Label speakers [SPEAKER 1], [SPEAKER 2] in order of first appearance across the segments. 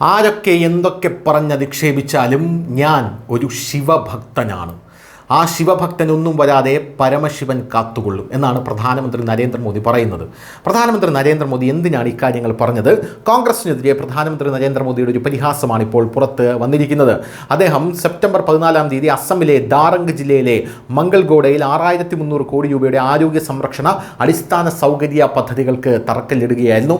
[SPEAKER 1] ആരൊക്കെ എന്തൊക്കെ പറഞ്ഞധിക്ഷേപിച്ചാലും ഞാൻ ഒരു ശിവഭക്തനാണ്. ആ ശിവഭക്തനൊന്നും വരാതെ പരമശിവൻ കാത്തുകൊള്ളും എന്നാണ് പ്രധാനമന്ത്രി നരേന്ദ്രമോദി പറയുന്നത്. പ്രധാനമന്ത്രി നരേന്ദ്രമോദി എന്തിനാണ് ഇക്കാര്യങ്ങൾ പറഞ്ഞത്? കോൺഗ്രസിനെതിരെ പ്രധാനമന്ത്രി നരേന്ദ്രമോദിയുടെ ഒരു പരിഹാസമാണ് ഇപ്പോൾ പുറത്ത് വന്നിരിക്കുന്നത്. അദ്ദേഹം സെപ്റ്റംബർ പതിനാലാം തീയതി അസമിലെ ദാറംഗ് ജില്ലയിലെ മംഗൾഗോഡയിൽ ആറായിരത്തി മുന്നൂറ് കോടി രൂപയുടെ ആരോഗ്യ സംരക്ഷണ അടിസ്ഥാന സൗകര്യ പദ്ധതികൾക്ക് തറക്കല്ലിടുകയായിരുന്നു.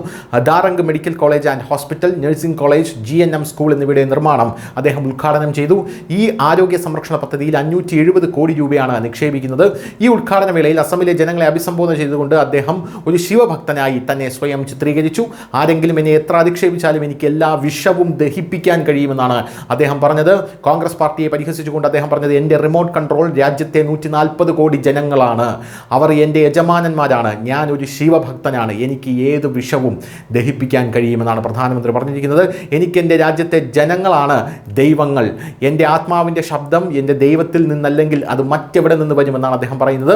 [SPEAKER 1] Darrang medical college and hospital nursing college G N M school എന്നിവയുടെ നിർമ്മാണം അദ്ദേഹം ഉദ്ഘാടനം ചെയ്തു. ഈ ആരോഗ്യ സംരക്ഷണ പദ്ധതിയിൽ അഞ്ഞൂറ്റി എഴുപത് കോടി രൂപയാണ് നിക്ഷേപിക്കുന്നത്. ഈ ഉദ്ഘാടന വേളയിൽ അസമിലെ ജനങ്ങളെ അഭിസംബോധന ചെയ്തുകൊണ്ട് അദ്ദേഹം ഒരു ശിവഭക്തനായി തന്നെ സ്വയം ചിത്രീകരിച്ചു. ആരെങ്കിലും എന്നെ എത്ര അധിക്ഷേപിച്ചാലും എനിക്ക് എല്ലാ വിഷവും ദഹിപ്പിക്കാൻ കഴിയുമെന്നാണ് അദ്ദേഹം പറഞ്ഞത്. കോൺഗ്രസ് പാർട്ടിയെ പരിഹസിച്ചുകൊണ്ട് അദ്ദേഹം പറഞ്ഞത് എന്റെ റിമോട്ട് കൺട്രോൾ രാജ്യത്തെ നൂറ്റി നാൽപ്പത് കോടി ജനങ്ങളാണ്. അവർ എന്റെ യജമാനന്മാരാണ്. ഞാൻ ഒരു ശിവഭക്തനാണ്. എനിക്ക് ഏത് വിഷവും ദഹിപ്പിക്കാൻ കഴിയുമെന്നാണ് പ്രധാനമന്ത്രി പറഞ്ഞിരിക്കുന്നത്. എനിക്ക് എന്റെ രാജ്യത്തെ ജനങ്ങളാണ് ദൈവങ്ങൾ. എന്റെ ആത്മാവിന്റെ ശബ്ദം എന്റെ ദൈവത്തിൽ നിന്നല്ലെങ്കിൽ അത് മറ്റെവിടെ നിന്ന് വരുമെന്നാണ് അദ്ദേഹം പറയുന്നത്.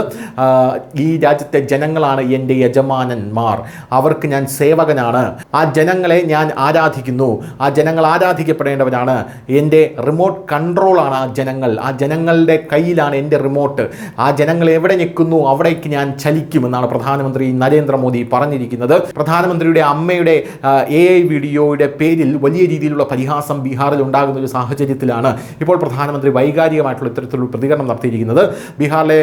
[SPEAKER 1] ഈ രാജ്യത്തെ ജനങ്ങളാണ് എന്റെ യജമാനന്മാർ. അവർക്ക് ഞാൻ സേവകനാണ്. ആ ജനങ്ങളെ ഞാൻ ആരാധിക്കുന്നു. ആ ജനങ്ങൾ ആരാധിക്കപ്പെടേണ്ടവരാണ്. എന്റെ റിമോട്ട് കൺട്രോളാണ് ആ ജനങ്ങൾ. ആ ജനങ്ങളുടെ കയ്യിലാണ് എന്റെ റിമോട്ട്. ആ ജനങ്ങൾ എവിടെ നിൽക്കുന്നു അവിടേക്ക് ഞാൻ ചലിക്കുമെന്നാണ് പ്രധാനമന്ത്രി നരേന്ദ്രമോദി പറഞ്ഞിരിക്കുന്നത്. പ്രധാനമന്ത്രിയുടെ അമ്മയുടെ എ ഐ വീഡിയോയുടെ പേരിൽ വലിയ രീതിയിലുള്ള പരിഹാസം ബീഹാറിൽ ഉണ്ടാകുന്ന ഒരു സാഹചര്യത്തിലാണ് ഇപ്പോൾ പ്രധാനമന്ത്രി വൈകാരികമായിട്ടുള്ള ഇത്തരത്തിലുള്ള പ്രതികരണം നടത്തിയിരിക്കുന്നത്. ബീഹാറിലെ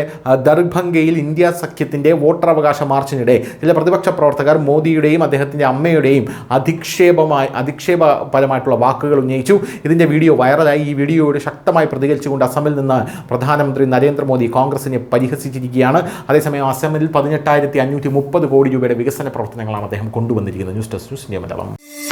[SPEAKER 1] ദർഭംഗയിൽ ഇന്ത്യ സഖ്യത്തിന്റെ വോട്ടറവകാശ മാർച്ചിനിടെ ചില പ്രതിപക്ഷ പ്രവർത്തകർ മോദിയുടെയും അദ്ദേഹത്തിന്റെ അമ്മയുടെയും അധിക്ഷേപമായി അധിക്ഷേപപരമായിട്ടുള്ള വാക്കുകൾ ഉന്നയിച്ചു. ഇതിന്റെ വീഡിയോ വൈറലായി. ഈ വീഡിയോയോട് ശക്തമായി പ്രതികരിച്ചുകൊണ്ട് അസമിൽ നിന്ന് പ്രധാനമന്ത്രി നരേന്ദ്രമോദി കോൺഗ്രസിനെ പരിഹസിച്ചിരിക്കുകയാണ്. അതേസമയം അസമിൽ പതിനെട്ടായിരത്തി അഞ്ഞൂറ്റി മുപ്പത് കോടി രൂപയുടെ വികസന പ്രവർത്തനങ്ങളാണ് അദ്ദേഹം കൊണ്ടുവന്നിരിക്കുന്നത്. News desk news India Malayalam.